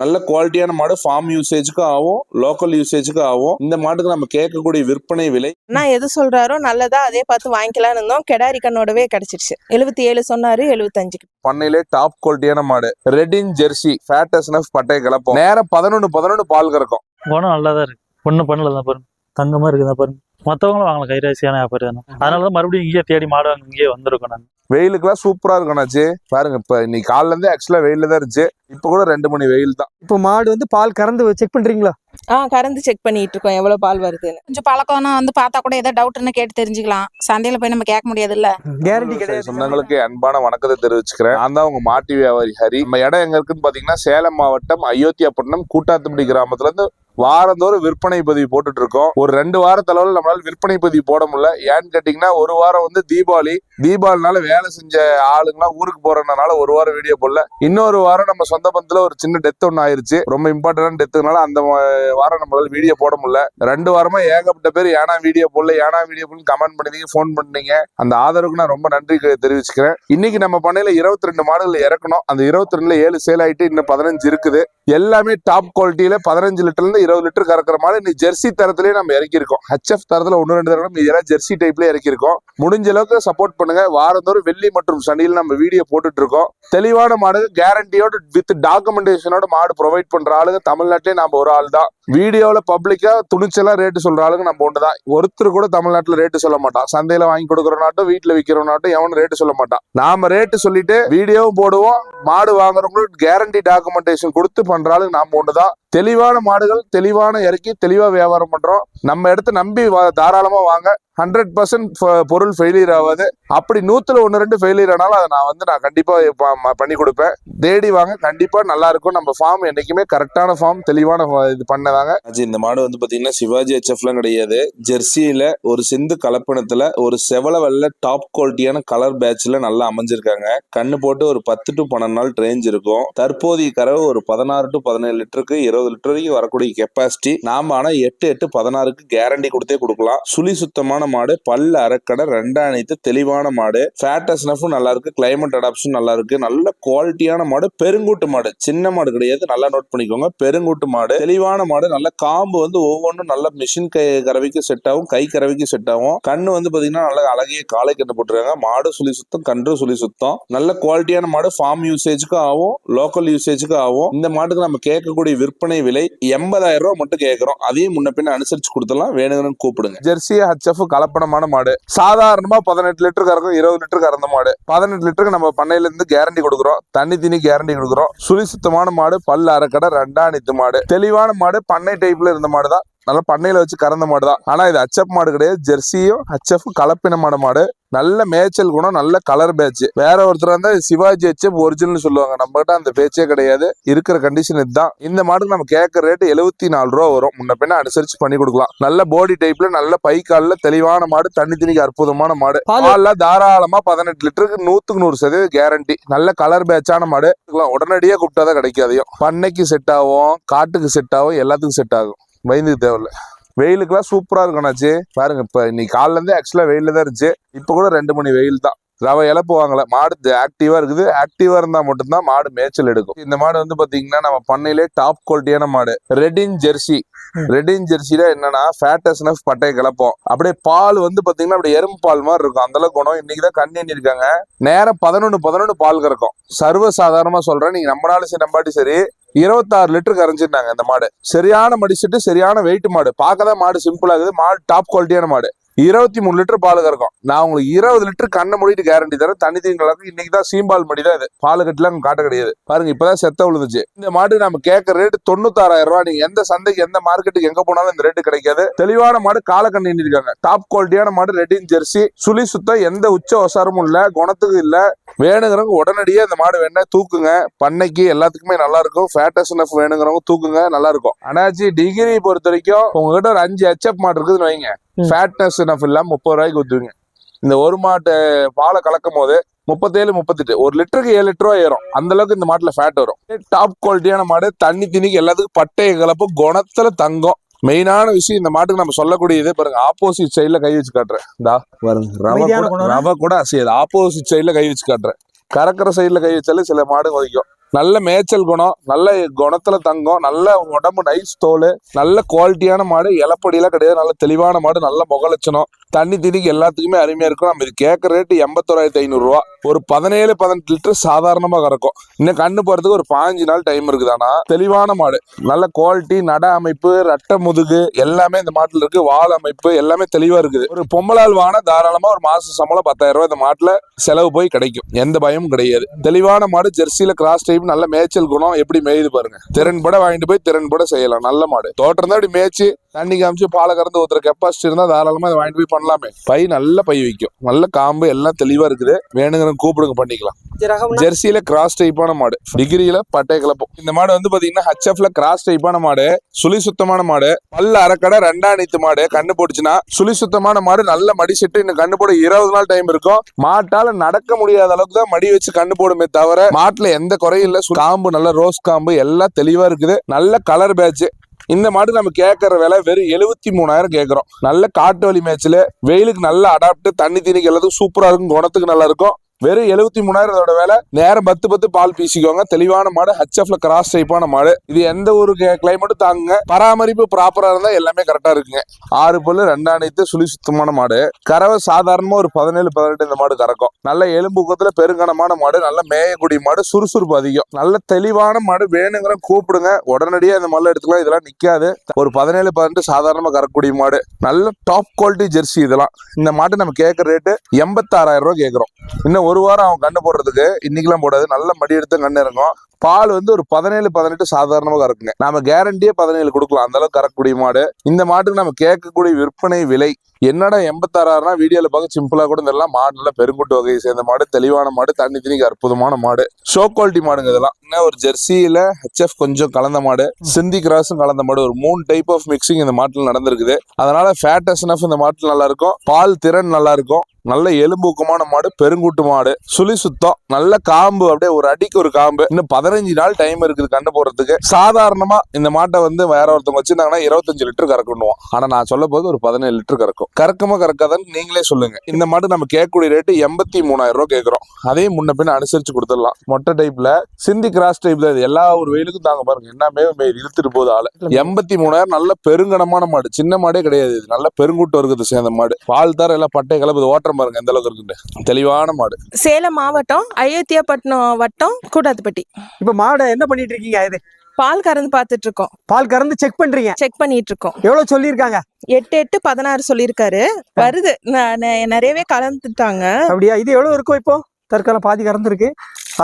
நல்ல குவாலிட்டியான மாடு ஃபார்ம் யூசேஜுக்கும் ஆகும் லோக்கல் யூசேஜுக்கும் ஆகும். இந்த மாட்டுக்கு நம்ம கேட்கக்கூடிய விற்பனை விலை? நான் எது சொல்றாரோ நல்லதா அதே பார்த்து வாங்கிக்கலாம்னு இருந்தோம். கெடாரி கண்ணோடவே கிடைச்சிருச்சு. எழுபத்தி ஏழு சொன்னாரு எழுபத்தஞ்சுக்கு பண்ணையிலே டாப் குவாலிட்டியான மாடு. ரெடின் ஜெர்சி ஃபேட்டஸ்னஸ் பட்டை கலப்போம். நேரம் பதினொன்று பதினொன்று பால் கறக்கும். குணம் நல்லா தான் இருக்கு. ஒன்றும் பண்ணல தான் பாருங்க. தங்கமா இருக்குதா பாருங்க. மற்றவங்களும் வாங்கலாம். கைராசியான வியாபாரி தானே அதனால தான் மறுபடியும் இங்கேயே தேடி மாடு வாங்க இங்கேயே வந்திருக்கோம் நாங்கள் வெயிலுக்குலாம் சூப்பராக இருக்கும் அண்ணாச்சி. பாருங்க இப்போ இன்னைக்கு காலைல ஆக்சுவலாக வெயிலில் தான் இருந்துச்சு. இப்போ கூட ரெண்டு மணி வெயில் தான். இப்போ மாடு வந்து பால் கறந்து செக் பண்ணுறீங்களா ஆ கறந்து செக் பண்ணிட்டு இருக்கோம் எவ்வளவு பால் வருதுன்னு. கொஞ்சம் பழக்கம்னா வந்து பார்த்தா கூட ஏதோ டவுட்னு கேட்டு தெரிஞ்சுக்கலாம். சந்தையில போய் நம்ம கேட்க முடியாதுல்ல. கேரண்டி கிடையாது. சொந்தங்களுக்கு அன்பான வணக்கத்தை தெரிவிச்சுக்கிறேன். நான் தான் உங்க மாட்டு வியாபாரி ஹரி. நம்ம இடம் எங்க இருக்குன்னு பாத்தீங்கன்னா சேலம் மாவட்டம் அயோத்தியாப்பட்டினம் கூட்டாத்துப்படி கிராமத்துல இருந்து வாரந்தோறும் விற்பனை பதிவு போட்டுட்டு இருக்கோம் ஒரு ரெண்டு வாரத்தளவில் நம்மளால விற்பனை பதிவு போட முடியல. ஏன்னு கேட்டீங்கன்னா ஒரு வாரம் வந்து தீபாவளி. தீபாவளினால வேலை செஞ்ச ஆளுங்கலாம் ஊருக்கு போறதுனால ஒரு வாரம் வீடியோ போடல. இன்னொரு வாரம் நம்ம சொந்த பந்தத்துல ஒரு சின்ன டெத் ஒன்று ஆயிருச்சு. ரொம்ப இம்பார்ட்டன்டான டெத்துனால அந்த வாரம் நம்மளால வீடியோ போட முடியல. ரெண்டு வாரமா ஏகப்பட்ட பேர் ஏனா வீடியோ போடல ஏனா வீடியோ போடல கமெண்ட் பண்ணீங்க ஃபோன் பண்ணீங்க அந்த ஆதரவுக்கு நான் ரொம்ப நன்றி தெரிவிச்சுக்கிறேன். இன்னைக்கு நம்ம பண்ணையில இருபத்தி ரெண்டு மாடுகள் இறக்கணும். அந்த இருபத்தி ரெண்டுல ஏழு சேல் ஆயிட்டு இன்னும் பதினஞ்சு இருக்குது. எல்லாமே டாப் குவாலிட்டியில பதினஞ்சு லிட்டர்ல இருந்து இருபது லிட்டர் கறக்குற மாதிரி இன்னைக்கு ஜெர்சி தரத்திலேயே நம்ம இறக்கியிருக்கோம். ஹெச்எஃப் தரத்துல ஒன்று ரெண்டு தரம் இதெல்லாம் ஜெர்சி டைப்ல இறக்கியிருக்கோம். முடிஞ்ச அளவுக்கு சப்போர்ட் பண்ணுங்க. வாரந்தோறும் வெள்ளி மற்றும் சனியில் நம்ம வீடியோ போட்டுட்டு இருக்கோம். தெளிவான மாடு கேரண்டியோட வித் டாக்குமெண்டேஷனோட மாடு ப்ரொவைட் பண்ற ஆளுங்க தமிழ்நாட்டிலே நம்ம ஒரு ஆள் தான் வீடியோவில் பப்ளிக்காக துணிச்சலாக ரேட்டு சொல்கிற ஆளுங்க நம்ம ஒன்று தான். ஒருத்தர் கூட தமிழ்நாட்டில் ரேட்டு சொல்ல மாட்டான். சந்தையில் வாங்கி கொடுக்குறனாட்டும் வீட்டில் விற்கிறவனாட்டும் எவனும் ரேட்டு சொல்ல மாட்டான். நாம் ரேட்டு சொல்லிட்டு வீடியோவும் போடுவோம். மாடு வாங்குறவங்களுக்கு கேரண்டி டாக்குமெண்டேஷன் கொடுத்து பண்ணுற ஆளுங்க நாம் ஒன்று தான். தெளிவான மாடுகள் தெளிவான இறக்கி தெளிவாக வியாபாரம் பண்ணுறோம் நம்ம இடத்த நம்பி தாராளமாக வாங்க. ஹண்ட்ரட் பர்சன்ட் பொருள் ஃபெயிலியர் ஆகாது. அப்படி நூற்றுல ஒன்று ரெண்டு ஃபெயிலியர் ஆனாலும் அதை நான் வந்து நான் கண்டிப்பாக பண்ணி கொடுப்பேன். தேடி வாங்க. கண்டிப்பாக நல்லா இருக்கும். நம்ம ஃபார்ம் என்றைக்குமே கரெக்டான ஃபார்ம் தெளிவான இது பண்ண இது இந்த மாடு வந்து பாத்தீங்கன்னா சிவாஜி ஹெச்எஃப்லாம் கிடையாது. ஜெர்சியில ஒரு சிந்து கலப்பணத்துல ஒரு செவல வெள்ள டாப் குவாலிட்டியான கலர் பேட்ச்ல நல்லா அமைஞ்சிருக்காங்க. கண்ணு போட்டு ஒரு பத்து டு பன்னெண்டு நாள் ரேஞ்ச் இருக்கும். தற்போதைய கறவை ஒரு பதினாறு டு பதினேழு லிட்டருக்கு இருபது லிட்டர் வரைக்கும் வரக்கூடிய கெப்பாசிட்டி நாம ஆனா எட்டு எட்டு பதினாறுக்கு கேரண்டி கொடுத்தே கொடுக்கலாம். சுழி சுத்தமான மாடு பல்லு அரைக்கடை ரெண்டாணித்து தெளிவான மாடு. ஃபேட்டஸ்னஃபும் நல்லா இருக்கு. கிளைமேட் அடாப்ஷன் நல்லா இருக்கு. நல்ல குவாலிட்டியான மாடு. பெருங்கூட்டு மாடு. சின்ன மாடு கிடையாது. நல்லா நோட் பண்ணிக்கோங்க. பெருங்கூட்டு மாடு. தெளிவான மாடு. நல்ல காம்பு வந்து ஒவ்வொன்றும் நல்ல மிஷின் கை கறவைக்கு செட் ஆகும் கை கறவைக்கு செட் ஆகும். கண்ணு வந்து பாத்தீங்கன்னா நல்ல அழகிய காலை கண்டு போட்டுருக்காங்க. மாடு சுழி சுத்தம் கன்று சுழி சுத்தம். நல்ல குவாலிட்டியான மாடு ஃபார்ம் யூசேஜுக்கும் ஆகும் லோக்கல் யூசேஜுக்கும் ஆகும். இந்த மாட்டுக்கு நம்ம கேட்கக்கூடிய விற்பனை விலை எண்பதாயிரம் ரூபாய் மட்டும் கேட்கறோம். அதையும் முன்ன பின்ன அனுசரிச்சு கொடுத்தலாம் வேணுங்கன்னு கூப்பிடுங்க. ஜெர்சி ஹச்எஃப் கலப்படமான மாடு. சாதாரணமா பதினெட்டு லிட்டர் கறக்கும் இருபது லிட்டர் கறந்த மாடு. பதினெட்டு லிட்டருக்கு நம்ம பண்ணையில இருந்து கேரண்டி கொடுக்குறோம். தண்ணி தண்ணி கேரண்டி கொடுக்குறோம். சுழி சுத்தமான மாடு பல்லு அரைக்கடை ரெண்டாணித்து மாடு. தெளிவான மாடு பண்ணை டைப்ல இருந்த மாடு தான் நல்ல பண்ணையில வச்சு கறந்த மாடு தான் ஆனா இது ஹச்எஃப் மாடு கிடையாது. ஜெர்சியும் ஹச்எஃப் கலப்பினமான மாடு நல்ல மேய்ச்சல் குணம் நல்ல கலர் பேட்ச் வேற ஒருத்தர் வந்து சிவாஜி ஹெச்எஃப் ஒரிஜினல் சொல்லுவாங்க. நம்ம கிட்ட அந்த பேச்சே கிடையாது. இருக்கிற கண்டிஷன் இதுதான். இந்த மாடுக்கு நம்ம கேட்கற ரேட் எழுபத்தி நாலு ரூபா வரும். முன்ன பின்ன அனுசரிச்சு பண்ணி கொடுக்கலாம். நல்ல பாடி டைப்ல நல்ல பை கால்ல தெளிவான மாடு தண்ணி தண்ணிக்கு அற்புதமான மாடு. பால். பால்ல தாராளமா பதினெட்டு லிட்டருக்கு நூத்துக்கு நூறு சதவீதம் கேரண்டி நல்ல கலர் பேட்சான மாடு. உடனடியே கூப்பிட்டாதான் கிடைக்காதையும் பண்ணைக்கு செட் ஆகும் காட்டுக்கு செட் ஆகும் எல்லாத்துக்கும் செட் ஆகும். பயந்துக்கு தேவையில்ல. வெயிலுக்கெல்லாம் சூப்பரா இருக்கும் பாருங்க இப்ப இன்னைக்கு காலைல ஆக்சுவலாக ஆக்சுவலா தான் இருந்துச்சு. இப்போ கூட ரெண்டு மணி வெயில் தான். ரவை இழப்பு வாங்கல மாடு ஆக்டிவா இருக்குது. ஆக்டிவா இருந்தா மட்டும்தான் மாடு மேய்ச்சல் எடுக்கும். இந்த மாடு வந்து பாத்தீங்கன்னா நம்ம பண்ணையிலே டாப் குவாலிட்டியான மாடு. ரெடின் ஜெர்சி ரெடின் ஜெர்சில என்னன்னா ஃபேட்டஸ்னஸ் பட்டையை கிளப்போம். அப்படியே பால் வந்து பாத்தீங்கன்னா அப்படியே எறும்பு பால் மாதிரி இருக்கும். அந்த அளவுக்கு குணம். இன்னைக்கு தான் கண்ணி இருக்காங்க. நேரம் பதினொன்று பதினொன்னு பால் கறக்கும். சர்வ சாதாரணமா சொல்றேன். நீங்க நம்மளாலும் சரி நம்பாட்டி சரி இருபத்தாறு லிட்டர் கரைஞ்சிருந்தாங்க இந்த மாடு. சரியான மடிச்சிட்டு சரியான வெயிட் மாடு. பார்க்க தான் மாடு சிம்பிளாகுது மாடு டாப் குவாலிட்டியான மாடு. இருபத்தி மூணு லிட்டர் பால் கறக்கும். நான் உங்களுக்கு இருபது லிட்டர் கண்ணை மூடிட்டு கேரண்டி தரேன். தண்ணி தீங்க இன்னைக்கு தான் சீம்பால் மடி தான் இது. பால் கட்டிலாம் காட்ட கிடையாது. பாருங்க இப்பதான் செத்த விழுந்துச்சு. இந்த மாடு நம்ம கேட்கற ரேட் தொண்ணூத்தாறாயிரம் ரூபாய். நீங்க எந்த சந்தைக்கு எந்த மார்க்கெட்டுக்கு எங்க போனாலும் இந்த ரேட்டு கிடைக்காது. தெளிவான மாடு காலக்கண்ணி இருக்காங்க. டாப் குவாலிட்டியான மாடு ரெட்டின் ஜெர்சி சுழி சுத்தம் எந்த உச்ச வசாரமும் இல்ல குணத்துக்கு இல்ல. வேணுங்கிறவங்க உடனடியே இந்த மாடு வேணா தூக்குங்க. பண்ணைக்கு எல்லாத்துக்குமே நல்லா இருக்கும். ஃபேட்டஸ்னஃப் வேணுங்கிறவங்க தூக்குங்க நல்லா இருக்கும். அனாச்சி டிகிரி பொறுத்த வரைக்கும் உங்ககிட்ட ஒரு அஞ்சு ஹெச்எப் மாடு இருக்குதுன்னு வைங்க. ஃபேட்னஸ் இல்லாம முப்பது ரூபாய்க்கு ஊத்துவீங்க இந்த ஒரு மாட்டு பாலை கலக்கும் போது முப்பத்தேழு முப்பத்தெட்டு ஒரு லிட்டருக்கு ஏழு லிட்டர் ரூபா ஏறும். அந்த அளவுக்கு இந்த மாட்டுல ஃபேட் வரும். டாப் குவாலிட்டியான மாடு தண்ணி திணிக்கு எல்லாத்துக்கும் பட்டைய கலப்பு குணத்துல தங்கம். மெயினான விஷயம் இந்த மாட்டுக்கு நம்ம சொல்லக்கூடியது பாருங்க ஆப்போசிட் சைடுல கை வச்சு காட்டுறேன். பாருங்க ரவை கூட. ரவை கூட அசையாது. ஆப்போசிட் சைடுல கை வச்சு காட்டுறேன். கறக்கிற சைடுல கை வச்சாலே சில மாடு ஒதைக்கும் நல்ல மேய்ச்சல் குணம் நல்ல குணத்துல தங்கம் நல்ல உடம்பு நைஸ் தோல் நல்ல குவாலிட்டியான மாடு இலப்படியெல்லாம் கிடையாது. நல்ல தெளிவான மாடு நல்ல முகலட்சணம் தண்ணி திணிக்கு எல்லாத்துக்குமே அருமையா இருக்கும். நம்ம இது கேட்கற ரேட்டு எண்பத்தோராயிரத்தி ஐநூறுரூவா. ஒரு பதினேழு பதினெட்டு லிட்டர் சாதாரணமாக கறக்கும். இன்னும் கண்ணு போறதுக்கு ஒரு பாஞ்சு நாள் டைம் இருக்குதானா? தெளிவான மாடு. நல்ல குவாலிட்டி நட அமைப்பு ரட்டை முதுகு எல்லாமே இந்த மாட்டில் இருக்கு. வால் அமைப்பு எல்லாமே தெளிவா இருக்குது. ஒரு பொம்மலால் வாங்கினா தாராளமா ஒரு மாசம் சம்பளம் பத்தாயிரம் ரூபாய் இந்த மாட்டில் செலவு போய் கிடைக்கும். எந்த பயமும் கிடையாது. தெளிவான மாடு ஜெர்சியில கிராஸ் டைப் நல்ல மேய்ச்சல் குணம் எப்படி மேயுது பாருங்க. திறன்பட வாங்கிட்டு போய் திறன்பட செய்யலாம். நல்ல மாடு. தோட்டம் தான் இப்படி மேய்ச்சி தண்ணி காமிச்சு பாலை கறந்து ஊத்துற கெப்பாசிட்டி இருந்தா தாராளமா அதை வாங்கிட்டு போய் பண்ணலாமே. பை நல்ல பை வைக்கும். நல்ல காம்பு எல்லாம் தெளிவா இருக்குது. வேணுங்கிற கூப்பிடுங்க பண்ணிக்கலாம். ஜெர்சியில கிராஸ் டைப்பான மாடு. டிகிரியில பட்டை கலப்போம் இந்த மாடு வந்து பாத்தீங்கன்னா ஹச்எஃப்ல கிராஸ் டைப்பான மாடு. சுழி சுத்தமான மாடு. பல்ல அரைக்கடை ரெண்டாம் நீத்து மாடு. கண்ணு போட்டுச்சுன்னா சுழி சுத்தமான மாடு. நல்ல மடி செட்டு. இன்னும் கண்ணு போட இருபது நாள் டைம் இருக்கும். மாட்டால நடக்க முடியாத அளவுக்கு தான் மடி வச்சு கண்ணு போடுமே தவிர மாட்டுல எந்த குறையும் இல்ல. காம்பு நல்ல ரோஸ் காம்பு எல்லாம் தெளிவா இருக்குது. நல்ல கலர் பேட்ச் இந்த மாடு நம்ம கேட்கற விலை வெறும் எழுபத்தி மூணாயிரம் கேட்குறோம் நல்ல காட்டு வழி மேட்ச்சில் வெயிலுக்கு நல்லா அடாப்ட் தண்ணி தீனிக்கு எல்லாத்துக்கும் சூப்பராக இருக்கும் குணத்துக்கு நல்லா இருக்கும். வெறும் எழுபத்தி மூணாயிரம் இதோட நேரம் பத்து பத்து பால் பீசிக்கோங்க. தெளிவான மாடு ஹச்எஃப்ல கிராஸ் டைப்பான மாடு. இது எந்த ஒரு கிளைமேட்டும் தாங்குங்க. பராமரிப்பு ப்ராப்பரா இருந்தா எல்லாமே கரெக்டா இருக்குங்க. ஆறு பல்லு ரெண்டாணித்து சுழி சுத்தமான மாடு. கறவை சாதாரணமா ஒரு பதினேழு பதினெட்டு இந்த மாடு கறக்கும். நல்ல எலும்பு ஊக்கத்துல பெருங்கனமான மாடு நல்ல மேயக்கூடிய மாடு சுறுசுறுப்பு அதிகம். நல்ல தெளிவான மாடு வேணுங்கிற கூப்பிடுங்க. உடனடியாக இந்த மாடு எடுத்துக்கலாம். இதெல்லாம் நிக்காது. ஒரு பதினேழு பதினெட்டு சாதாரணமா கறக்கக்கூடிய மாடு. நல்ல டாப் குவாலிட்டி ஜெர்சி இதெல்லாம். இந்த மாட்டு நம்ம கேட்கற ரேட்டு எண்பத்தாறாயிரம் ரூபாய் கேட்கறோம். இன்னும் ஒரு வாரம் அவன் கண்ணு போடுறதுக்கு இன்னைக்கெல்லாம் போடாது. நல்ல மடி எடுத்து கண்ணு இறங்கும். பால் வந்து ஒரு பதினேழு பதினெட்டு சாதாரணமாக கறக்குங்க நாம கேரண்டியே பதினேழு கொடுக்கலாம். அந்த அளவுக்கு கறக்கக்கூடிய மாடு. இந்த மாட்டுக்கு நம்ம கேட்கக்கூடிய விற்பனை விலை என்னடா எண்பத்தாறாயிரம்னா வீடியோல பார்க்க சிம்பிளா கூட இதெல்லாம் மாடு நல்லா பெருங்குட்டு வகையை சேர்ந்த மாடு தெளிவான மாடு தண்ணி தண்ணிக்கு அற்புதமான மாடு. ஷோ குவாலிட்டி மாடுங்க இதெல்லாம். இன்னும் ஒரு ஜெர்சியில ஹெச்எஃப் கொஞ்சம் கலந்த மாடு சிந்தி கிராஸும் கலந்த மாடு ஒரு மூணு டைப் ஆஃப் மிக்சிங் இந்த மாட்டில் நடந்திருக்குது. அதனால ஃபேட் எஸ்என்எஃப் இந்த மாட்டில் நல்லா இருக்கும் பால் திறன் நல்லா இருக்கும் நல்ல எலும்பூக்கமான மாடு பெருங்குட்டு மாடு. சுழி சுத்தம். நல்ல காம்பு அப்படியே ஒரு அடிக்கு ஒரு காம்பு. இன்னும் பதினஞ்சு நாள் டைம் இருக்குது கண்டு போறதுக்கு சாதாரணமா இந்த மாட்டை வந்து வேற ஒருத்தவங்க வச்சிருந்தாங்கன்னா இருபத்தஞ்சு லிட்டர் கறக்கணுவோம் ஆனா நான் சொல்ல போது ஒரு பதினேழு லிட்டர் கறக்கும். கறக்குமா கறக்காதான்னு நீங்களே சொல்லுங்க. இந்த மாட்டு நம்ம கேட்கக்கூடிய ரேட்டு எண்பத்தி மூணாயிரம் ரூபாய் கேட்கறோம். அதையும் முன்ன பின்ன அனுசரிச்சு கொடுத்துடலாம். மொட்டை டைப்ல சிந்தி கிராஸ் டைப் தான் இது எல்லா ஒரு வெயிலுக்கும் தாங்க பாருங்க. எல்லாமே இழுத்துட்டு போகுது ஆளு. எண்பத்தி மூணாயிரம் நல்ல பெருங்கனமான மாடு. சின்ன மாடே கிடையாது இது. நல்ல பெருங்கூட்டு வர்க்கத்தை சேர்ந்த மாடு. பால் தர எல்லாம் பட்டை கலப்பு ஓட்டம் பாருங்க எந்த அளவுக்கு இருக்குன்னு. தெளிவான மாடு. சேலம் மாவட்டம் அயோத்தியாப்பட்டினம் வட்டம் கூட்டாத்துப்பட்டி. இப்ப மாடை என்ன பண்ணிட்டு இருக்கீங்க இது? பால் கறந்து பார்த்துட்டு இருக்கோம் பால் கறந்து செக் பண்றீங்க? செக் பண்ணிட்டு இருக்கோம் எவ்வளவு சொல்லியிருக்காங்க? எட்டு எட்டு பதினாறு சொல்லியிருக்காரு. வருது. நிறையவே கலந்துட்டாங்க. அப்படியா? இது எவ்வளவு இருக்கும் இப்போ? தற்காலம் பாதி கறந்துருக்கு.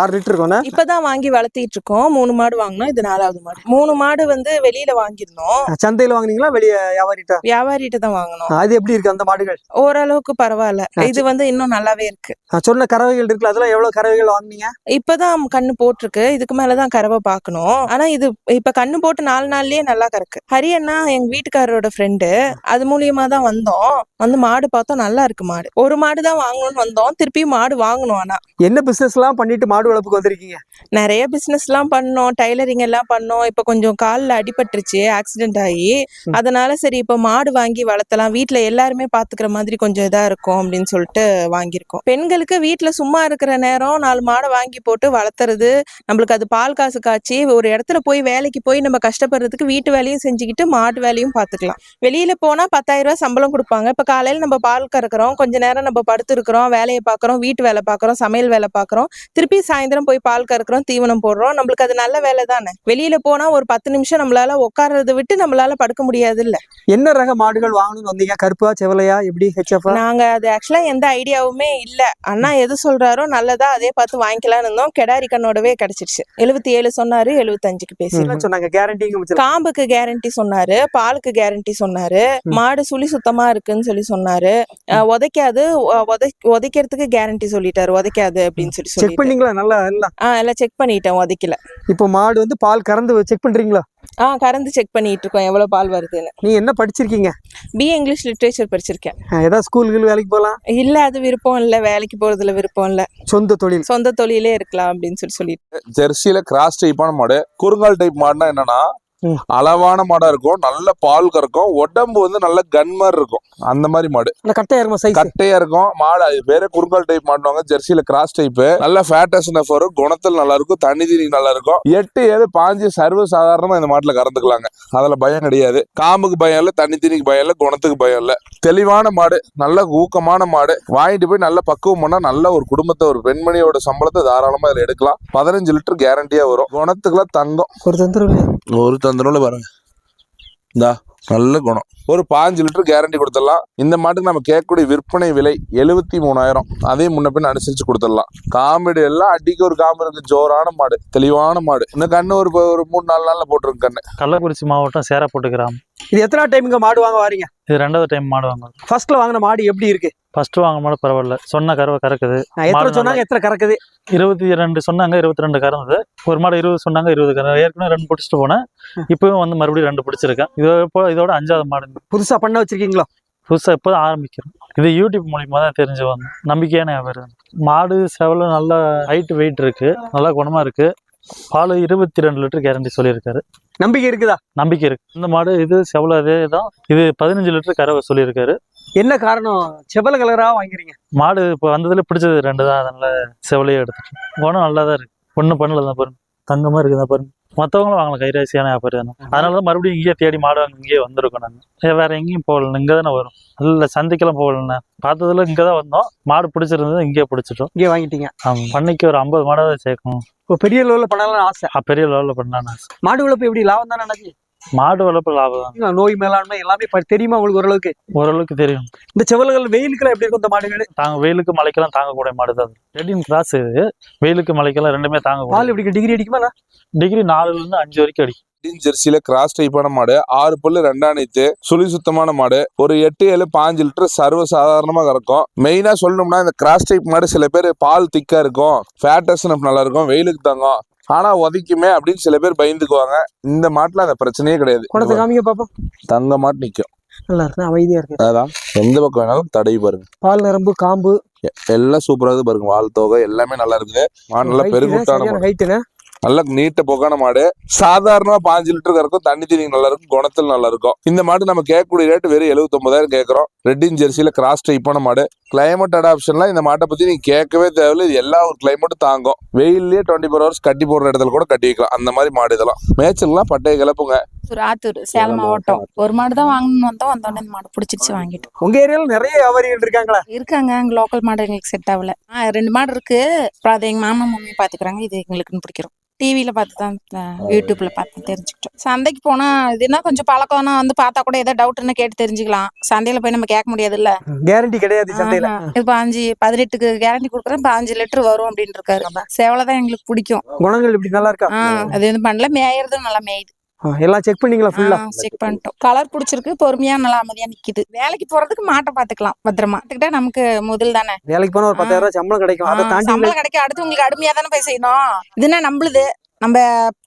ஆறு லிட்டர் இருக்கும்ண்ணா இப்பதான் வாங்கி வளர்த்திட்டு இருக்கோம் மூணு மாடு வாங்கினோம். இது நாலாவது மாடு. மூணு மாடு வந்து வெளியில வாங்கியிருந்தோம். சந்தையில வாங்குனீங்களா? வெளியே வியாபாரிட்டா வியாபாரிட்ட தான் வாங்கினோம். அது எப்படி இருக்கு அந்த மாடுகள்? ஓரளவுக்கு பரவாயில்ல. இது வந்து இன்னும் நல்லாவே இருக்கு. சொன்ன கறவைகள் இருக்குல்ல அதெல்லாம் எவ்வளவு கறவைகள் வாங்குனீங்க? இப்பதான் கண்ணு போட்டிருக்கு. இதுக்கு மேலதான் கறவை பார்க்கணும் ஆனா இது இப்ப கண்ணு போட்டு நாலு நாள்லயே நல்லா கறக்கு. ஹரியண்ணா எங்க வீட்டுக்காரரோட ஃப்ரெண்டு அது மூலியமா தான் வந்தோம். வந்து மாடு பார்த்தோம் நல்லா இருக்கு மாடு. ஒரு மாடு தான் வாங்கணும்னு வந்தோம். திருப்பியும் மாடு வாங்கணும் ஆனா. என்ன பிசினஸ் எல்லாம் பண்ணிட்டு மாடு வளர்ப்புக்கு வந்திருக்கீங்க. நிறைய பிசினஸ் எல்லாம் பண்ணோம். டைலரிங் எல்லாம் பண்ணோம். இப்ப கொஞ்சம் கால்ல அடிபட்டுருச்சு ஆக்சிடென்ட் ஆகி. அதனால சரி இப்ப மாடு வாங்கி வளர்த்தலாம். வீட்ல எல்லாருமே பாத்துக்கிற மாதிரி கொஞ்சம் இதா இருக்கும் அப்படின்னு சொல்லிட்டு வாங்கியிருக்கோம். பெண்களுக்கு வீட்ல சும்மா இருக்கிற நேரம் நாலு மாடை வாங்கி போட்டு வளர்த்துறது நம்மளுக்கு அது பால் காசு காய்ச்சி ஒரு இடத்துல போய் வேலைக்கு போய் நம்ம கஷ்டப்படுறதுக்கு வீட்டு வேலையும் செஞ்சுக்கிட்டு மாட்டு வேலையும் பாத்துக்கலாம். வெளியில போனா பத்தாயிரம் ரூபாய் சம்பளம் கொடுப்பாங்க. இப்ப காலையில நம்ம பால் கறக்குறோம். கொஞ்ச நேரம் நம்ம படுத்து இருக்கிறோம் வேலையை பாக்குறோம் வீட்டு வேலை பாக்குறோம் சமையல் வேலை பாக்குறோம். திருப்பி சாயந்தரம் போய் பால் கறக்குறோம் தீவனம் போடுறோம். நம்மளுக்கு அது நல்ல வேலை தானே? வெளியில போனா ஒரு பத்து நிமிஷம் நம்மளால உட்கார்றதை விட்டு நம்மளால படுக்க முடியாது இல்ல என்ன ரக மாடுகள் வாங்கணும்னு வந்தீங்க? கருப்பா செவலையா? எப்படி ஹெச்எஃப் நாங்க அது ஆக்சுவலா எந்த ஐடியாவுமே இல்ல. அண்ணா எது சொல்றாரோ நல்லதா அதே பார்த்து வாங்கிக்கலாம்னு இருந்தோம். கெடாரி கண்ணோடவே கிடைச்சிருச்சு. எழுபத்தி ஏழு சொன்னாரு எழுபத்தஞ்சுக்கு பேசி. சொன்னாங்க? கேரண்டிங்க காம்புக்கு கேரண்டி சொன்னாரு பாலுக்கு கேரண்டி சொன்னாரு. மாடு சுழி சுத்தமா இருக்குன்னு சொல்லி சொன்னாரு. உதைக்காது உதைக்கிறதுக்கு கேரண்டி சொல்லிட்டாரு. உதைக்காது அப்படின்னு சொல்லி செக் பண்ணீங்களா? நல்லா எல்லாம் ஆஹ் எல்லாம் செக் பண்ணிட்டேன் உதைக்கல இப்போ மாடு வந்து பால் கறந்து செக் பண்றீங்களா? ஆ கறந்து செக் பண்ணிட்டு இருக்கோம் எவ்வளவு பால் வருதுன்னு. நீங்க என்ன படிச்சிருக்கீங்க? பிஏ இங்கிலீஷ் லிட்ரேச்சர் படிச்சிருக்கேன். ஏதாவது ஸ்கூலுக்கு வேலைக்கு போகலாம் இல்ல அது விருப்பம் இல்ல வேலைக்கு போறதுல விருப்பம் இல்ல. சொந்த தொழில். சொந்த தொழிலே இருக்கலாம் அப்படின்னு சொல்லி சொல்லிட்டு. ஜெர்சியில கிராஸ் டைப்பான மாடு. குறுங்கால் டைப் மாடுனா என்னன்னா. அளவான மாடா இருக்கும். நல்ல பால் கறக்கும். உடம்பு வந்து நல்ல கன் மாதிரி இருக்கும். அந்த மாதிரி மாடு. கட்டையா இருக்குமா சைஸ் கட்டையா இருக்கும். மாடு அது பேரே குறுங்கால் டைப் மாட்டுவாங்க. ஜெர்சியில கிராஸ் டைப் நல்ல ஃபேட்டஸ் வரும் குணத்தில் நல்லா இருக்கும். தண்ணி தீனி நல்லா இருக்கும். எட்டு ஏழு பாஞ்சு சர்வ சாதாரணமா இந்த மாட்டுல கறந்துக்கலாங்க. அதுல பயம் கிடையாது. காம்புக்கு பயம் இல்ல தண்ணி தீனிக்கு பயம் இல்ல குணத்துக்கு பயம் இல்ல. தெளிவான மாடு நல்ல ஊக்கமான மாடு. வாங்கிட்டு போய் நல்ல பக்குவம் பண்ணா நல்ல ஒரு குடும்பத்தை ஒரு பெண்மணியோட சம்பளத்தை தாராளமா இதுல எடுக்கலாம். பதினஞ்சு லிட்டர் கேரண்டியா வரும். குணத்துக்குலாம் தங்கம். ஒரு தந்துரும் ஒரு தந்தரோல பாருங்க. இந்தா நல்ல குணம். ஒரு பாஞ்சு லிட்டர் கேரண்டி கொடுத்துடலாம். இந்த மாட்டுக்கு நம்ம கேட்கக்கூடிய விற்பனை விலை எழுபத்தி மூணாயிரம். அதையும் முன்ன பின்ன அனுசரிச்சு கொடுத்துடலாம். காமெடி எல்லாம் அடிக்க ஒரு காம்பு இருக்கு. ஜோரான மாடு தெளிவான மாடு. இந்த கண்ணு ஒரு ஒரு மூணு நாலு நாள்ல போட்டிருக்கு கண்ணு. கள்ளக்குறிச்சி மாவட்டம் சேராப்பட்டு கிராமம். இது எத்தனை டைம் இங்க மாடு வாங்க வாரீங்க? இது ரெண்டாவது டைம் மாடு வாங்குது ஃபர்ஸ்ட்ல வாங்கின மாடு எப்படி இருக்கு? ஃபர்ஸ்ட் வாங்க மாடு பரவாயில்ல. சொன்ன கறவை கறக்குது. எத்தனை மாடு சொன்னாங்க? எத்தனை கறக்குது? இருபத்தி ரெண்டு சொன்னாங்க இருபத்தி ரெண்டு கறந்தது. ஒரு மாடு இருபது சொன்னாங்க இருபது கறந்து ஏற்கனவே ரெண்டு பிடிச்சிட்டு போனேன். இப்பவும் வந்து மறுபடியும் ரெண்டு பிடிச்சிருக்கேன். இது இப்போ இதோட அஞ்சாவது மாடு. புதுசா பண்ண வச்சிருக்கீங்களா? புதுசாக இப்போ ஆரம்பிக்கிறோம். இது யூடியூப் மூலியமா தான் தெரிஞ்சு வந்தோம் நம்பிக்கையான வியாபாரம் மாடு செவல நல்ல ஹைட் வெயிட் இருக்கு. நல்லா குணமா இருக்கு. பால் இருபத்தி ரெண்டு லிட்டர் கேரண்டி சொல்லியிருக்காரு. நம்பிக்கை இருக்குதா? நம்பிக்கை இருக்கு. இந்த மாடு இது செவல இதே தான். இது பதினஞ்சு லிட்டர் கறவை சொல்லியிருக்காரு. என்ன காரணம்? செவல கலரா வாங்குறீங்க? மாடு இப்போ வந்ததுல பிடிச்சது ரெண்டு தான். அதனால செவலையே எடுத்துட்டோம் குணம் நல்லா தான் இருக்கு. ஒன்றும் பண்ணல தான் பாருங்க. தங்கமா இருக்குதா பாருங்க. மற்றவங்களும் வாங்கலாம் கைராசியான வியாபாரம் தான். அதனால தான் மறுபடியும் இங்கேயே தேடி மாடு வாங்க இங்கேயே வந்திருக்கோம் நாங்கள் வேற எங்கேயும் போகல. இங்கே தானே வரும். இல்லை சந்தைக்கெல்லாம் போகலண்ணே. பார்த்ததுல இங்கே தான் வந்தோம். மாடு பிடிச்சிருந்தது இங்கேயே பிடிச்சிட்டோம். இங்கே வாங்கிட்டீங்க. ஆமாம் பண்ணைக்கு ஒரு ஐம்பது மாடாவது சேர்க்கணும். இப்போ பெரிய லெவலில் பண்ணலாம்னு ஆசை. பெரிய லெவலில் பண்ணலான்னு ஆசை. மாடு வளர்ப்பு எப்படி? லாபம் தானே? மாடு வளர்ப்பு லாபம் நோய் மேலாண்மை எல்லாமே தெரியுமா உங்களுக்கு ஓரளவுக்கு? ஓரளவுக்கு தெரியும். இந்த செவல்கள் வெயிலுக்குலாம் எப்படி இருக்கும் இந்த மாடுகள்? தாங்க வெயிலுக்கு மழைக்கெல்லாம் தாங்கக்கூடிய மாடு தான். ரெடின் கிராஸ் இது. வெயிலுக்கு மழைக்கெல்லாம் ரெண்டுமே பால் தாங்க எப்படி டிகிரி அடிக்குமா டிகிரி நாலுல இருந்து அஞ்சு வரைக்கும் அடிக்கும். இந்தியன் ஜெர்சியில கிராஸ் டைப்பான மாடு ஆறு பல்லு ரெண்டாணித்து சுழி சுத்தமான மாடு. ஒரு எட்டு ஏழு பாஞ்சு லிட்டர் சர்வ சாதாரணமா கறக்கும் மெயினா சொல்லணும்னா இந்த கிராஸ் டைப் மாடு சில பேர் பால் திக்கா இருக்கும் ஃபேட்டஸ் நல்லா இருக்கும் வெயிலுக்கு தங்கும். ஆனா உதைக்குமே அப்படின்னு சில பேர் பயந்துக்குவாங்க. இந்த மாட்டுல அந்த பிரச்சனையே கிடையாது. குணத்தை காமிங்க பாப்போம். தங்க மாட்டு நிக்கும். நல்லா இருக்கு அமைதியா இருக்கு. அதான். எந்த பக்கம் வேணாலும் தடவி பாருங்க. பால் நரம்பு காம்பு. எல்லாம் சூப்பரா இருக்குது பாருங்க. வால் தொகை எல்லாமே நல்லா இருக்குது. நல்லா பெருங்குட்டான மாடு. ஹைட்டுங்க நல்ல நீட்ட போக்கான மாடு. சாதாரணமா பாஞ்சு லிட்டர் கறக்கும் தண்ணி தண்ணி நல்லா இருக்கும் குணத்தில் நல்லா இருக்கும் இந்த மாடு நம்ம கேட்கக்கூடிய ரேட் வெறும் எழுபத்தி ஒன்பதாயிரம் கேட்கறோம் ரெட்டின் ஜெர்சியில கிராஸ் டைப்பான மாடு. கிளைமேட் அடாப்ஷன்லாம் இந்த மாட்டை பத்தி நீங்க கேட்கவே தேவையில்ல. இது எல்லா ஒரு கிளைமேட்டும் தாங்கும். வெயில்லயே டுவெண்ட்டி ஃபோர் ஹவர்ஸ் கட்டி போடுற இடத்துல கூட கட்டி வைக்கலாம். அந்த மாதிரி மாடு இதெல்லாம். மேய்ச்சல்லாம் பட்டைய கிளப்புங்க. ஆத்தூர் சேலம் மாவட்டம். ஒரு மாடு தான் வாங்கணும்னு வந்தோம். வந்தோடனே இந்த மாடு பிடிச்சிருச்சு வாங்கிட்டோம் உங்க ஏரியால நிறைய வியாபாரிகள் இருக்காங்களா? இருக்காங்க. அங்க லோக்கல் மாடு எங்களுக்கு செட் ஆகல. ரெண்டு மாடு இருக்கு. அப்புறம் அது எங்க மாமா மம்மி பாத்துக்கிறாங்க. இது எங்களுக்குன்னு பிடிக்கிறோம். டிவியில பார்த்து தான் அஹ், யூடியூப்ல பார்த்து தெரிஞ்சுக்கிட்டோம். சந்தைக்கு போனா இதுனா கொஞ்சம் பழக்கம்னா வந்து பார்த்தா கூட ஏதோ டவுட்னு கேட்டு தெரிஞ்சுக்கலாம். சந்தையில போய் நம்ம கேட்க முடியாதுல்ல. கேரண்டி கிடையாது சந்தையில. இது பாஞ்சு பதினெட்டுக்கு கேரண்டி கொடுக்குறேன் பாஞ்சு லிட்டர் வரும் அப்படின்னு இருக்காரு சேவலை தான் எங்களுக்கு பிடிக்கும். குணங்கள் இப்படி நல்லா இருக்கா? அது எதுவும் பண்ணல மேயறதும் நல்லா மேயுது. எல்லாம் செக் பண்ணீங்களா ஃபுல்லா செக் பண்ணிட்டோம். கலர் பிடிச்சிருக்கு பொறுமையா நல்லா அமைதியா நிக்குது. வேலைக்கு போறதுக்கு மாட்டை பாத்துக்கலாம் பத்திரமா. பாத்துக்கிட்டா நமக்கு முதல் தானே? வேலைக்கு போனா ஒரு பத்தாயிரம் ரூபாய் சம்பளம் கிடைக்கும். அதை தாண்டி சம்பளம் கிடைக்கும். அடுத்து உங்களுக்கு அடிமையா தானே போய் செய்யணும். இதுனா நம்மளுது நம்ம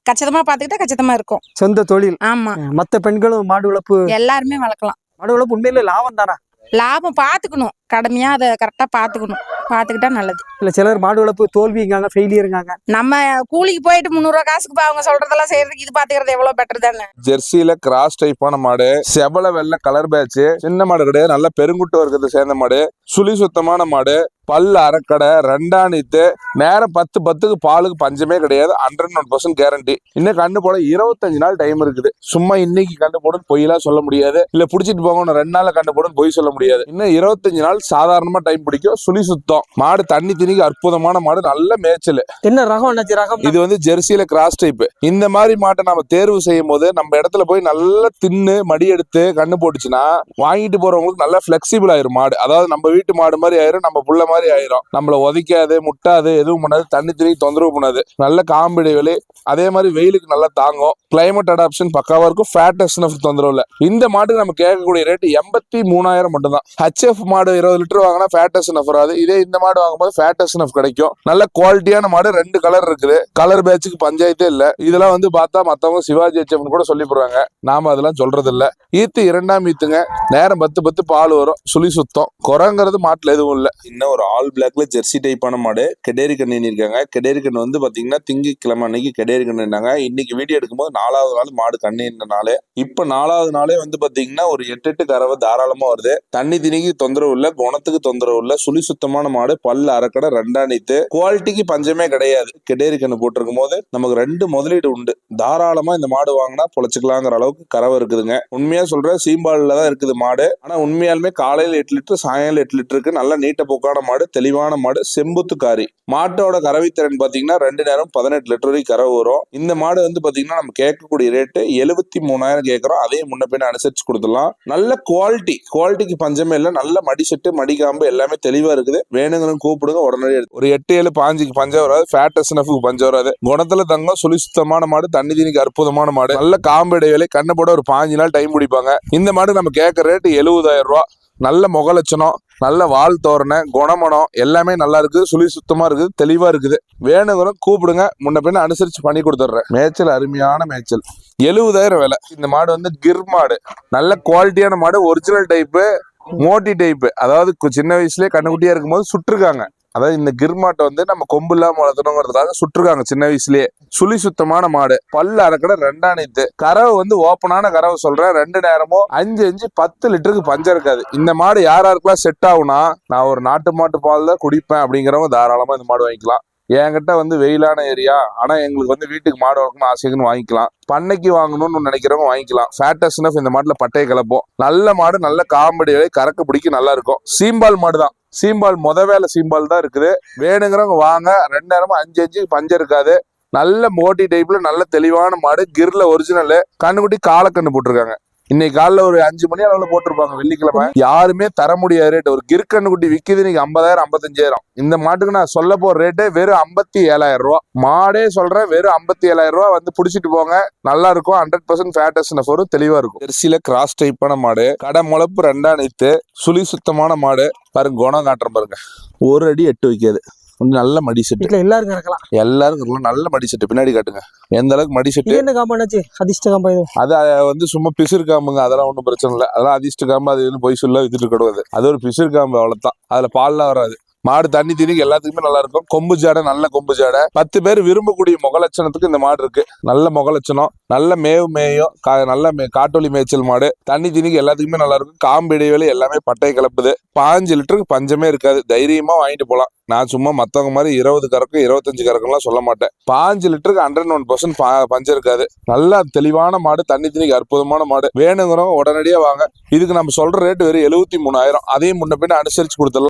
கச்சிதமா பாத்துக்கிட்டா கச்சிதமா இருக்கும். சொந்த தொழில். ஆமா. மத்த பெண்களும் மாடு வளர்ப்பு எல்லாருமே வளர்க்கலாம். மாடு வளர்ப்பு உண்மையில லாபம் தானா? லாபம் பாத்துக்கணும் கடமையா அதை கரெக்டா பாத்துக்கணும். பாத்துக்கிட்டா நல்லது. இல்ல சிலர் மாடு வளர்ப்பு தோல்விங்காங்க ஃபெயிலியருங்காங்க நம்ம கூலிக்கு போயிட்டு முந்நூறு ரூபா காசுக்கு போய் அவங்க சொல்றதெல்லாம் செய்யறதுக்கு இது பாத்துக்கிறது எவ்வளவு பெட்டர் தானே? ஜெர்சியில கிராஸ் டைப்பான மாடு செபல வெள்ளை கலர் பேட்ச் சின்ன மாடு கிடையாது நல்ல பெருங்குட்டு வர்க்கத்தை சேர்ந்த மாடு சுழி சுத்தமான மாடு பல்லு அரைக்கடை ரெண்டாணித்து நேரம் பத்து பத்துக்கு பாலுக்கு பஞ்சமே கிடையாது ஹண்ட்ரட் ஒன் பர்சன்ட் கேரண்டி இன்னும் கண்டு போட இருபத்தஞ்சு நாள் டைம் இருக்குது. சும்மா இன்னைக்கு கண்டு போடுன்னு பொய்யெல்லாம் சொல்ல முடியாது. இல்ல புடிச்சிட்டு போங்க இன்னும் ரெண்டு நாள்ல கண்டு போடுன்னு பொய் சொல்ல முடியாது. இன்னும் இருபத்தஞ்சு நாள் சாதாரணமா டைம் பிடிக்கும். சுழி சுத்தம். மாடு தண்ணி திணிக்கு அற்புதமான மாடு. நல்ல மேய்ச்சல். என்ன ரகம் ரகம் இது வந்து ஜெர்சியில கிராஸ் டைப் இந்த மாதிரி மாட்டை நம்ம தேர்வு செய்யும் போது நம்ம இடத்துல போய் நல்லா தின்னு மடி எடுத்து கண்ணு போட்டுச்சுன்னா வாங்கிட்டு போறவங்களுக்கு நல்லா பிளெக்சிபிள் ஆயிரும் மாடு. அதாவது நம்ம வீட்டு மாடு மாதிரி ஆயிரும் நம்ம புள்ள மாதிரி ஆயிரும். நம்மள உதைக்காது முட்டாது எதுவும் பண்ணாது தண்ணி திணி தொந்தரவு பண்ணாது. நல்ல காம்பிடைவெளி அதே மாதிரி வெயிலுக்கு நல்லா தாங்கும். கிளைமேட் அடாப்ஷன் பக்காவா இருக்கும். ஃபேட்டஸ்னஸ் தொந்தரவு இல்ல. இந்த மாட்டுக்கு நம்ம கேட்கக்கூடிய ரேட் எண்பத்தி மூணாயிரம் மட்டும்தான். ஹச்எஃப் மாடு இருபது லிட்டர் வாங்கினா ஃபேட்டஸ் நஃப் வராது. இதே இந்த மாடு வாங்கும்போது ஃபேட்டஸ் நஃப் கிடைக்கும். நல்ல குவாலிட்டியான மாடு ரெண்டு கலர் இருக்குது. கலர் பேட்சுக்கு பஞ்சாயத்தே இல்ல. இதெல்லாம் வந்து பார்த்தா மத்தவங்க சிவாஜி ஹெச்எஃப்னு கூட சொல்லி போடுறாங்க நாம அதெல்லாம் சொல்றது இல்லை ஈத்து இரண்டாம் ஈத்துங்க. நேரம் பத்து பத்து பால் வரும். சுழி சுத்தம். குறைங்கிறது மாட்டில் எதுவும் இல்லை. இன்னும் ஒரு ஆல் பிளாக்ல ஜெர்சி டைப்பான மாடு. கெடேரி கண்ணு இருக்காங்க கெடேரி கண்ணு வந்து பாத்தீங்கன்னா திங்கக்கிழமை அன்னைக்கு கெடேரி கண்ணுனாங்க இன்னைக்கு வீடியோ எடுக்கும்போது நாலாவது நாள் மாடு கண்ணு நாளே. இப்போ நாலாவது நாளே வந்து பாத்தீங்கன்னா ஒரு எட்டு எட்டு கறவை தாராளமா வருது. தண்ணி திணிக்கு தொந்தரவு இல்ல. குணத்துக்கு தொந்தரவு இல்ல. சுழி சுத்தமான மாடு. பல்லு அரைக்கடை ரெண்டா நீத்து. குவாலிட்டிக்கு பஞ்சமே கிடையாது. கெடேரி கண்ணு போட்டிருக்கும் போது நமக்கு ரெண்டு முதலீடு உண்டு. தாராளமா இந்த மாடு வாங்கினா பொழைச்சிக்கலாங்கிற அளவுக்கு கறவை இருக்குதுங்க. உண்மையா சொல்றேன் சீம்பாலில் தான் இருக்குது மாடு. ஆனா உண்மையாலுமே காலையில எட்டு லிட்டர் சாயங்காலம் எட்டு லிட்டருக்கு நல்ல நீட்ட போக்கான மாடு தெளிவான மாடு செம்புத்து காரி மாட்டோட கறவை திறன் பாத்தீங்கன்னா ரெண்டு நேரம் பதினெட்டு லிட்டர் வரைக்கும் கறவை வரும். இந்த மாடு வந்து பாத்தீங்கன்னா நம்ம கேட்கக்கூடிய ரேட்டு எழுபத்தி மூணாயிரம் கேட்கறோம். அதே முன்ன பின்ன அனுசரிச்சு கொடுத்துடலாம். நல்ல குவாலிட்டி குவாலிட்டிக்கு பஞ்சமே இல்லை. நல்ல மடி செட்டு மடி காம்பு எல்லாமே தெளிவா இருக்குது. வேணுங்கிறவங்க கூப்பிடுங்க உடனடியே ஒரு எட்டு ஏழு பாஞ்சுக்கு பஞ்சம் வராது. ஃபேட்டஸ் நஃபுக்கு பஞ்சம் வராது. குணத்துல தங்கம் சுழி சுத்தமான மாடு தண்ணி தீனிக்கு அற்புதமான மாடு. நல்ல காம்பு இடைவேளை கண்ணு போட ஒரு பாஞ்சு நாள் டைம் பிடிப்பாங்க. இந்த மாடு நம்ம கேட்கற ரேட்டு எழுபதாயிரம் ரூபா. நல்ல முகலட்சணம் நல்ல வால் தோரணை குணமனம் எல்லாமே நல்லா இருக்குது. சுழி சுத்தமா இருக்குது தெளிவா இருக்குது. வேணுங்கிறோம் கூப்பிடுங்க. முன்ன பின்ன அனுசரிச்சு பண்ணி கொடுத்துட்றேன். மேய்ச்சல் அருமையான மேய்ச்சல். எழுபதாயிரம் விலை. இந்த மாடு வந்து கிர் மாடு. நல்ல குவாலிட்டியான மாடு ஒரிஜினல் டைப்பு மோட்டி டைப். அதாவது கு- சின்ன வயசுலயே கண்ணுக்குட்டியா இருக்கும்போது சுட்டிருக்காங்க. அதாவது இந்த கிர் மாட்டை வந்து நம்ம கொம்பு இல்லாம வளர்த்தணுங்கிறதுக்காக சுட்டிருக்காங்க சின்ன வயசுலயே. சுழி சுத்தமான மாடு. பல்லு அரைக்கடை ரெண்டாணித்து கறவை வந்து ஓப்பனான கறவை சொல்றேன். ரெண்டு நேரமும் அஞ்சு அஞ்சு பத்து லிட்டருக்கு பஞ்சம் இருக்காது. இந்த மாடு யார் செட் ஆகுனா நான் ஒரு நாட்டு மாட்டு பால் தான் குடிப்பேன் அப்படிங்கிறவங்க தாராளமா இந்த மாடு வாங்கிக்கலாம். என்கிட்ட வந்து வெயிலான ஏரியா. ஆனால் எங்களுக்கு வந்து வீட்டுக்கு மாடு வளர்க்கணும் ஆசைக்குன்னு வாங்கிக்கலாம். பண்ணைக்கு வாங்கணும்னு நினைக்கிறவங்க வாங்கிக்கலாம். ஃபேட்டஸ்னப் இந்த மாட்டில் பட்டையை கலப்போம். நல்ல மாடு நல்ல காம்படி கறக்க பிடிக்க நல்லா இருக்கும். சீம்பால் மாடு தான். சீம்பால் முத வேலை சீம்பால் தான் இருக்குது. வேணுங்கிறவங்க வாங்க. ரெண்டு நேரமும் அஞ்சு அஞ்சு பஞ்சம் இருக்காது. நல்ல மோட்டி டைப்ல நல்ல தெளிவான மாடு கிர்ல ஒரிஜினல் கண்ணுக்குட்டி காலக்கண்ணு போட்டிருக்காங்க. இன்னைக்கு காலைல ஒரு அஞ்சு மணி அளவுல போட்டிருப்பாங்க வெள்ளிக்கிழமை. யாருமே தர முடியாத ரேட் ஒரு கிருக்கன் குட்டி விக்குது இன்னைக்கு ஐம்பதாயிரம் ஐம்பத்தஞ்சாயிரம். இந்த மாட்டுக்கு நான் சொல்ல போற ரேட்டே வெறும் ஐம்பத்தி ஏழாயிரம் ரூபா. மாடே சொல்றேன் வெறும் ஐம்பத்தி ஏழாயிரம் ரூபா வந்து புடிச்சிட்டு போங்க. நல்லா இருக்கும் ஹண்ட்ரட் பர்சன்ட் ஃபேட்டஸ் வரும் தெளிவா இருக்கும். ஜெர்சியில கிராஸ் டைப்பான மாடு கடை முளப்பு ரெண்டா நித்து சுழி சுத்தமான மாடு பாருங்க குணம் காட்டுற பாருங்க. ஒரு அடி எட்டு வைக்காது. நல்ல மடி செட்டு வீட்டுல எல்லாருக்கும் இறக்கலாம் எல்லாரும் இருக்கலாம் நல்ல மடி செட்டு பின்னாடி காட்டுங்க. எந்த அளவுக்கு மடி இது என்ன காம்பாண்டாச்சு அதிர்ஷ்ட காம்பா இது. அது வந்து சும்மா பிசிறு காம்புங்க அதெல்லாம் ஒன்றும் பிரச்சனை இல்லை. அதெல்லாம் அதிர்ஷ்ட காம்பு அது போய் சொல்ல வித்துட்டு கிடக்குது அது. ஒரு பிசிறு காம்பு அவ்வளவுதான். அதுல பால்லாம் வராது. மாடு தண்ணி தீனிக்கு எல்லாத்துக்குமே நல்லா இருக்கும். கொம்பு ஜாடை நல்ல கொம்பு ஜாடை. பத்து பேர் விரும்பக்கூடிய முகலட்சணத்துக்கு இந்த மாடு இருக்கு. நல்ல முகலட்சணம் நல்ல மேவு மேயும் கா- நல்ல மே காட்டொலி மேய்ச்சல் மாடு. தண்ணி தீனிக்கு எல்லாத்துக்குமே நல்லா இருக்கும். காம்பு இடைவேளை எல்லாமே பட்டை கலப்புது. பாஞ்சு லிட்டருக்கு பஞ்சமே இருக்காது. தைரியமா வாங்கிட்டு போகலாம் நான் சும்மா மத்தவங்க மாதிரி இருபது கறக்கும் இருபத்தஞ்சு கறக்கும்லாம் சொல்ல மாட்டேன். பாஞ்சு லிட்டருக்கு ஹண்ட்ரட் ஒன் பர்சன்ட் பஞ்சம் இருக்காது. நல்லா தெளிவான மாடு தண்ணி தண்ணிக்கு அற்புதமான மாடு. வேணுங்கிறவங்க உடனடியாக வாங்க. இதுக்கு நம்ம சொல்ற ரேட் வெறும் எழுபத்தி மூணாயிரம். அதையும் முன்ன பின்ன அனுசரிச்சு கொடுத்துடலாம்.